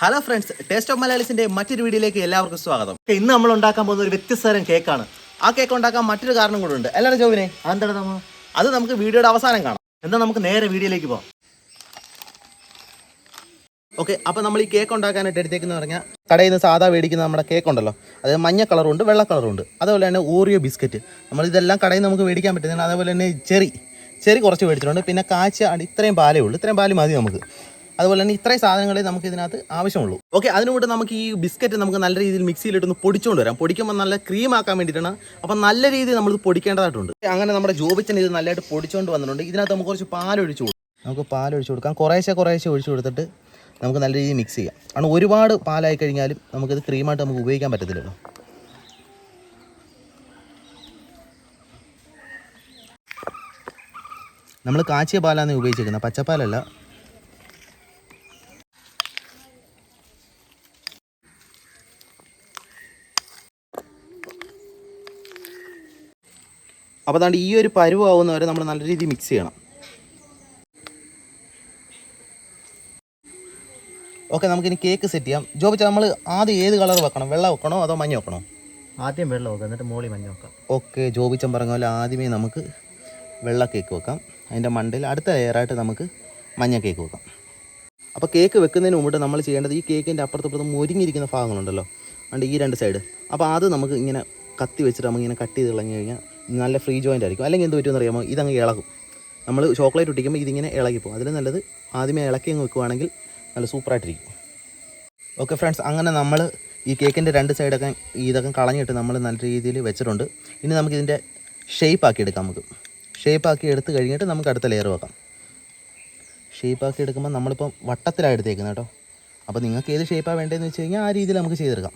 Hello friends taste of മലയാളീസിന്റെ മറ്റൊരു വീഡിയോയിലേക്ക് എല്ലാവർക്കും സ്വാഗതം. ഇന്ന് നമ്മൾ ഉണ്ടാക്കാൻ പോകുന്ന ഒരു വ്യത്യസ്തരം കേക്കാണ്. ആ കേക്ക് ഉണ്ടാക്കാൻ മറ്റൊരു കാരണം കൂടെ ഉണ്ട്. എല്ലാവരും അതെന്താണ് നമ്മ അത് നമുക്ക് വീഡിയോയുടെ അവസാനം കാണാം. എന്താ നമുക്ക് നേരെ വീഡിയോയിലേക്ക് പോവാം. ഓക്കെ അപ്പോൾ നമ്മൾ ഈ കേക്ക് ഉണ്ടാക്കാനായിട്ട് എടുത്തേക്കെന്ന് പറഞ്ഞാൽ കടയിൽ നിന്ന് സാധാ മേടിക്കുന്ന നമ്മുടെ കേക്ക് ഉണ്ടല്ലോ. അത് മഞ്ഞ കളറുണ്ട് വെള്ള കളറുണ്ട്. അതുപോലെ തന്നെ ഓറിയോ ബിസ്ക്കറ്റ് നമ്മൾ ഇതെല്ലാം കടയിൽ നമുക്ക് മേടിക്കാൻ പറ്റുന്നതാണ്. അതുപോലെ തന്നെ ചെറി ചെറി കുറച്ച് മേടിച്ചിട്ടുണ്ട്. പിന്നെ കാച്ച ഇത്രയും പാലേ ഉള്ളൂ. ഇത്രയും പാൽ മതി നമുക്ക്. അതുപോലെ തന്നെ ഇത്രയും സാധനങ്ങളെ നമുക്ക് ഇതിനകത്ത് ആവശ്യമുള്ളൂ. ഓക്കെ അതിനു നമുക്ക് ഈ ബിസ്ക്കറ്റ് നമുക്ക് നല്ല രീതിയിൽ മിക്സിയിലിട്ടൊന്ന് പൊടിച്ചുകൊണ്ട് വരാം. പൊടിക്കുമ്പോൾ നല്ല ക്രീം ആക്കാൻ വേണ്ടിയിട്ടാണ്. അപ്പം നല്ല രീതിയിൽ നമ്മൾ പൊടിക്കേണ്ടതായിട്ടുണ്ട്. അങ്ങനെ നമ്മുടെ ജോബിച്ചൻ ഇത് നല്ലതായിട്ട് പൊടിച്ചുകൊണ്ട് വന്നിട്ടുണ്ട്. ഇതിനകത്ത് നമുക്ക് കുറച്ച് പാലൊഴിച്ചു കൊടുക്കാം. നമുക്ക് പാലൊഴിച്ച് കൊടുക്കാം. കുറേശ്ശെ കുറേശ്ശെ ഒഴിച്ചു കൊടുത്തിട്ട് നമുക്ക് നല്ല രീതിയിൽ മിക്സ് ചെയ്യാം. കാരണം ഒരുപാട് പാലായി കഴിഞ്ഞാലും നമുക്കിത് ക്രീമായിട്ട് നമുക്ക് ഉപയോഗിക്കാൻ പറ്റത്തില്ലല്ലോ. നമ്മൾ കാച്ചിയ പാലാണ് ഉപയോഗിച്ചിരിക്കുന്നത് പച്ചപ്പാലല്ല. അപ്പോൾ അതാണ്ട് ഈ ഒരു പരുവാവുന്ന വരെ നമ്മൾ നല്ല രീതിയിൽ മിക്സ് ചെയ്യണം. ഓക്കെ നമുക്കിനി കേക്ക് സെറ്റ് ചെയ്യാം. ജോബിച്ച നമ്മൾ ആദ്യം ഏത് കളർ വെക്കണം? വെള്ളം വെക്കണോ അതോ മഞ്ഞ വെക്കണോ? ആദ്യം വെള്ളം വെക്കാം എന്നിട്ട് മോളി മഞ്ഞ വെക്കാം. ഓക്കെ ജോബിച്ചൻ പറഞ്ഞ പോലെ ആദ്യമേ നമുക്ക് വെള്ള കേക്ക് വെക്കാം. അതിന്റെ മണ്ടിൽ അടുത്ത ലെയറായിട്ട് നമുക്ക് മഞ്ഞ കേക്ക് വെക്കാം. അപ്പോൾ കേക്ക് വെക്കുന്നതിന് മുമ്പ് നമ്മൾ ചെയ്യേണ്ടത് ഈ കേക്കിന്റെ അപ്പുറത്തപ്പുറത്ത് മുരിഞ്ഞിരിക്കുന്ന ഭാഗങ്ങളുണ്ടല്ലോ. അതുകൊണ്ട് ഈ രണ്ട് സൈഡ് അപ്പോൾ അത് നമുക്ക് ഇങ്ങനെ കത്തി വെച്ചിട്ട് നമുക്ക് ഇങ്ങനെ കട്ട് ചെയ്ത് ഇളങ്ങി കഴിഞ്ഞാൽ നല്ല ഫ്രീ ജോയിന്റ് ആയിരിക്കും. അല്ലെങ്കിൽ എന്ത് പറ്റുമെന്ന് അറിയാമോ? ഇതങ്ങ് ഇളകും. നമ്മൾ ചോക്ലേറ്റ് ഒട്ടിക്കുമ്പോൾ ഇതിങ്ങനെ ഇളകിപ്പോകും അതിൽ നല്ലത് ആദ്യമേ ഇളക്കി അങ്ങ് വെക്കുവാണെങ്കിൽ നല്ല സൂപ്പറായിട്ടിരിക്കും ഓക്കെ ഫ്രണ്ട്സ് അങ്ങനെ നമ്മൾ ഈ കേക്കിന്റെ രണ്ട് സൈഡൊക്കെ ഇതൊക്കെ കളഞ്ഞിട്ട് നമ്മൾ നല്ല രീതിയിൽ വെച്ചിട്ടുണ്ട്. ഇനി നമുക്ക് ഇതിന്റെ ഷേപ്പ് ആക്കി എടുക്കാം നമുക്ക്. ഷേപ്പ് ആക്കി എടുത്ത് കഴിഞ്ഞിട്ട് നമുക്ക് അടുത്ത ലെയർ വെക്കാം. ഷേപ്പ് ആക്കി എടുക്കുമ്പോൾ നമ്മളിപ്പം വട്ടത്തിലാണ് എടുത്തേക്കുന്നത് കേട്ടോ. അപ്പോൾ നിങ്ങൾക്ക് ഏത് ഷേപ്പാണ് വേണ്ടതെന്ന് വെച്ച് കഴിഞ്ഞാൽ ആ രീതിയിൽ നമുക്ക് ചെയ്തെടുക്കാം.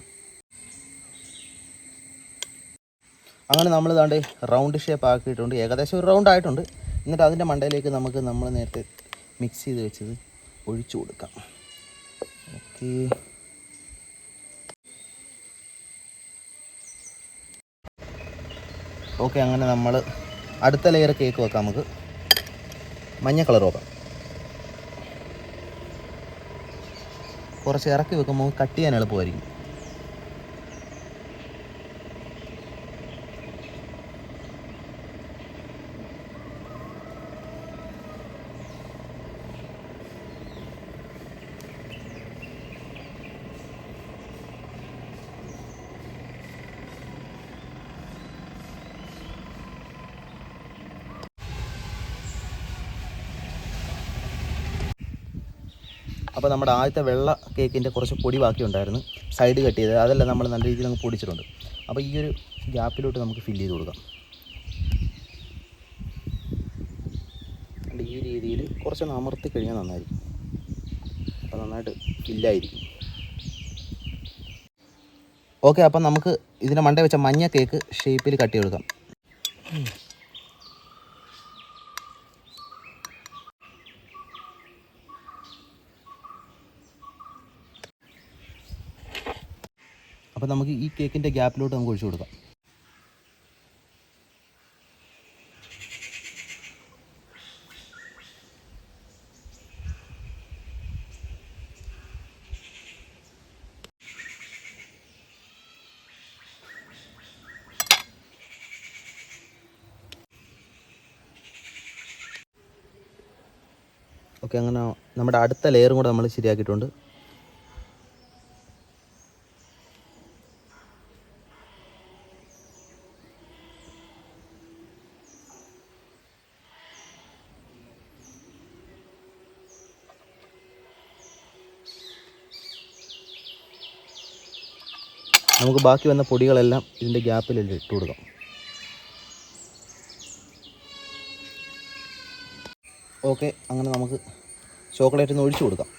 അങ്ങനെ നമ്മൾ ഇതാണ്ട് റൗണ്ട് ഷേപ്പ് ആക്കിയിട്ടുണ്ട്. ഏകദേശം ഒരു റൗണ്ട് ആയിട്ടുണ്ട്. എന്നിട്ട് അതിന്റെ മണ്ടയിലേക്ക് നമുക്ക് നമ്മൾ നേരത്തെ മിക്സ് ചെയ്ത് വെച്ചത് ഒഴിച്ചു കൊടുക്കാം. ഓക്കെ ഓക്കെ അങ്ങനെ നമ്മൾ അടുത്ത ലെയർ കേക്ക് വെക്കാം നമുക്ക്. മഞ്ഞ കളർ വെക്കാം കുറച്ച് ഇറക്കി വെക്കുമ്പോൾ കട്ട് ചെയ്യാൻ എളുപ്പമായിരിക്കും. അപ്പോൾ നമ്മുടെ ആദ്യത്തെ വെള്ള കേക്കിന്റെ കുറച്ച് പൊടി ബാക്കി ഉണ്ടായിരുന്നു സൈഡ് കട്ട് ചെയ്ത് അതെല്ലാം നമ്മൾ നല്ല രീതിയിൽ അങ്ങ് പൊടിച്ചിട്ടുണ്ട്. അപ്പോൾ ഈ ഒരു ഗ്യാപ്പിലോട്ട് നമുക്ക് ഫില്ല് ചെയ്ത് കൊടുക്കാം. ഈ രീതിയിൽ കുറച്ചൊന്ന് അമർത്തി കഴിഞ്ഞാൽ നന്നായിരിക്കും. അപ്പോൾ നന്നായിട്ട് ഫില്ലായിരിക്കും ഓക്കെ അപ്പം നമുക്ക് ഇതിന്റെ മണ്ടേ വെച്ച മഞ്ഞ കേക്ക് ഷേപ്പിൽ കട്ടി കൊടുക്കാം. അപ്പോൾ നമുക്ക് ഈ കേക്കിന്റെ ഗ്യാപ്പിലോട്ട് നമുക്ക് ഒഴിച്ചു കൊടുക്കാം. ഓക്കെ അങ്ങനെ നമ്മുടെ അടുത്ത ലെയറും കൂടെ നമ്മൾ ശരിയാക്കിയിട്ടുണ്ട്. നമുക്ക് ബാക്കി വന്ന പൊടികളെല്ലാം ഇതിന്റെ ഗ്യാപ്പിൽ ഇട്ട് കൊടുക്കാം. ഓക്കെ അങ്ങനെ നമുക്ക് ചോക്ലേറ്റ് ഒന്ന് ഒഴിച്ചു കൊടുക്കാം.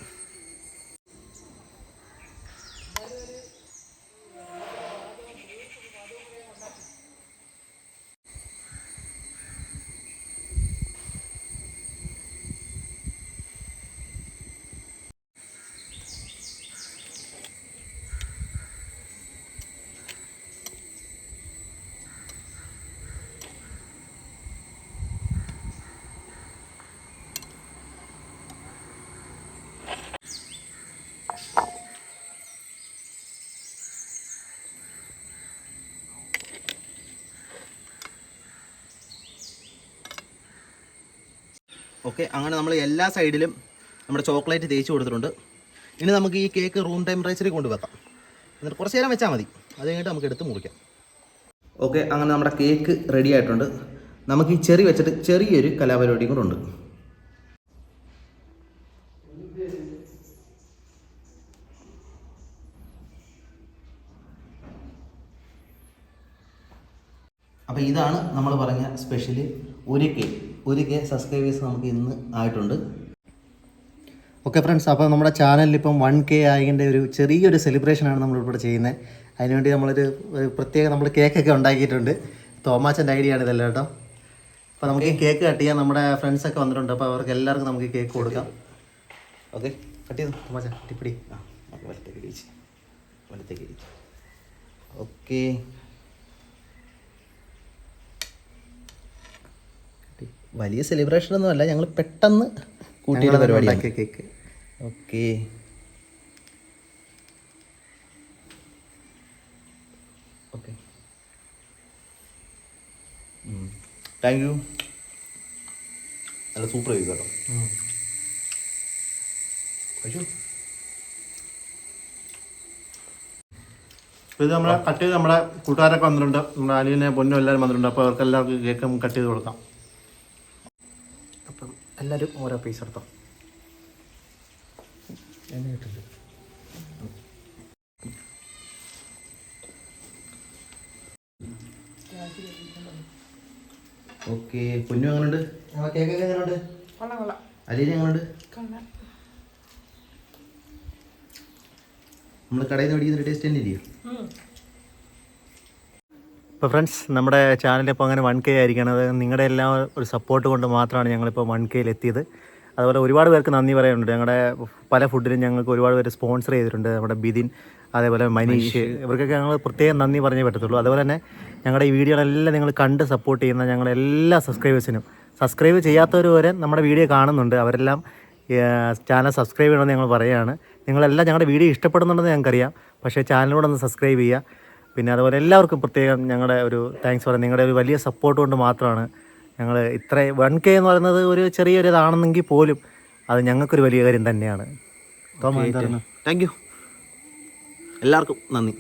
ഓക്കെ അങ്ങനെ നമ്മൾ എല്ലാ സൈഡിലും നമ്മുടെ ചോക്ലേറ്റ് തേച്ച് കൊടുത്തിട്ടുണ്ട്. ഇനി നമുക്ക് ഈ കേക്ക് റൂം ടെമ്പറേച്ചറിൽ കൊണ്ട് വെക്കാം എന്നിട്ട് കുറച്ച് നേരം വെച്ചാൽ മതി. അത് കഴിഞ്ഞിട്ട് നമുക്ക് എടുത്ത് മുറിക്കാം. ഓക്കെ അങ്ങനെ നമ്മുടെ കേക്ക് റെഡി ആയിട്ടുണ്ട്. നമുക്ക് ഈ ചെറി വെച്ചിട്ട് ചെറിയൊരു കലാപരിപാടി കൂടെ ഉണ്ട്. അപ്പോൾ ഇതാണ് നമ്മൾ പറഞ്ഞ സ്പെഷ്യൽ ഒരു കെ ഒരു കെ സബ്സ്ക്രൈബേഴ്സ് നമുക്ക് ഇന്ന് ആയിട്ടുണ്ട്. ഓക്കെ ഫ്രണ്ട്സ് അപ്പോൾ നമ്മുടെ ചാനലിൽ ഇപ്പം വൺ കെ ആയതിന്റെ ഒരു ചെറിയൊരു സെലിബ്രേഷനാണ് നമ്മളിവിടെ ചെയ്യുന്നത് അതിനുവേണ്ടി നമ്മളൊരു ഒരു പ്രത്യേക നമ്മൾ കേക്കൊക്കെ ഉണ്ടാക്കിയിട്ടുണ്ട്. തോമാച്ചന്റെ ഐഡിയ ആണ് ഇതെല്ലാം കേട്ടോ. അപ്പോൾ നമുക്ക് കേക്ക് കട്ട് ചെയ്യാൻ നമ്മുടെ ഫ്രണ്ട്സൊക്കെ വന്നിട്ടുണ്ട്. അപ്പോൾ അവർക്ക് എല്ലാവർക്കും നമുക്ക് കേക്ക് കൊടുക്കാം. ഓക്കെ കട്ട് ചെയ്തു? തോമാച്ച ടിപ്പിടി ആ വലത്തേക്ക് ഇരിച്ച് വലത്തേക്ക് ഇരിച്ച് ഓക്കെ വലിയ സെലിബ്രേഷൻ ഒന്നും അല്ല ഞങ്ങൾ പെട്ടെന്ന് കൂട്ടിയുടെ പരിപാടി cake okay. Okay. Thank you നല്ല സൂപ്പർ ചെയ്തു കേട്ടോ. കഴിച്ചു? ഇത് നമ്മളെ കട്ട് ചെയ്ത് നമ്മുടെ കൂട്ടുകാരൊക്കെ വന്നിട്ടുണ്ട്. നമ്മുടെ അനിയനെ പൊന്നും എല്ലാവരും വന്നിട്ടുണ്ട്. അപ്പോൾ അവർക്കെല്ലാവർക്കും കേക്ക് കട്ട് ചെയ്ത് കൊടുക്കാം. എല്ലാവരും ഓരോ പീസ് എടുത്തോ? ഓക്കെ പൊന്നു എങ്ങനെയുണ്ട് കേക്കൊക്കെ എങ്ങനെയുണ്ട് അലീന എങ്ങനെയുണ്ട് നമ്മൾ കടയിൽ നിന്ന് മേടിക്കുന്ന ടേസ്റ്റ് തന്നെ ഇല്ലയോ ഇപ്പോൾ ഫ്രണ്ട്സ് നമ്മുടെ ചാനൽ ഇപ്പോൾ അങ്ങനെ വൺ കെ ആയിരിക്കണം. അത് നിങ്ങളുടെ എല്ലാം ഒരു സപ്പോർട്ട് കൊണ്ട് മാത്രമാണ് ഞങ്ങളിപ്പോൾ വൺ കെയിൽ എത്തിയത്. അതുപോലെ ഒരുപാട് പേർക്ക് നന്ദി പറയാനുണ്ട്. ഞങ്ങളുടെ പല ഫുഡിനും ഞങ്ങൾക്ക് ഒരുപാട് പേര് സ്പോൺസർ ചെയ്തിട്ടുണ്ട്. നമ്മുടെ ബിദിൻ അതേപോലെ മനീഷ് ഇവർക്കൊക്കെ ഞങ്ങൾ പ്രത്യേകം നന്ദി പറഞ്ഞേ പറ്റത്തുള്ളൂ. അതുപോലെ തന്നെ ഞങ്ങളുടെ ഈ വീഡിയോകളെല്ലാം നിങ്ങൾ കണ്ട് സപ്പോർട്ട് ചെയ്യുന്ന ഞങ്ങളുടെ എല്ലാ സബ്സ്ക്രൈബേഴ്സിനും സബ്സ്ക്രൈബ് ചെയ്യാത്തവർ വരെ നമ്മുടെ വീഡിയോ കാണുന്നുണ്ട്. അവരെല്ലാം ചാനൽ സബ്സ്ക്രൈബ് ചെയ്യണമെന്ന് ഞങ്ങൾ പറയുകയാണ് നിങ്ങളെല്ലാം ഞങ്ങളുടെ വീഡിയോ ഇഷ്ടപ്പെടുന്നുണ്ടെന്ന് ഞങ്ങൾക്കറിയാം. പക്ഷേ ചാനലിനോടൊന്ന് സബ്സ്ക്രൈബ് ചെയ്യുക. പിന്നെ അതുപോലെ എല്ലാവർക്കും പ്രത്യേകം ഞങ്ങളുടെ ഒരു താങ്ക്സ് പറയാം. നിങ്ങളുടെ ഒരു വലിയ സപ്പോർട്ട് കൊണ്ട് മാത്രമാണ് ഞങ്ങൾ ഇത്ര വൺ കെ എന്ന് പറയുന്നത് ഒരു ചെറിയൊരു ഇതാണെന്നെങ്കിൽ പോലും അത് ഞങ്ങൾക്കൊരു വലിയ കാര്യം തന്നെയാണ്. താങ്ക് യു എല്ലാവർക്കും നന്ദി.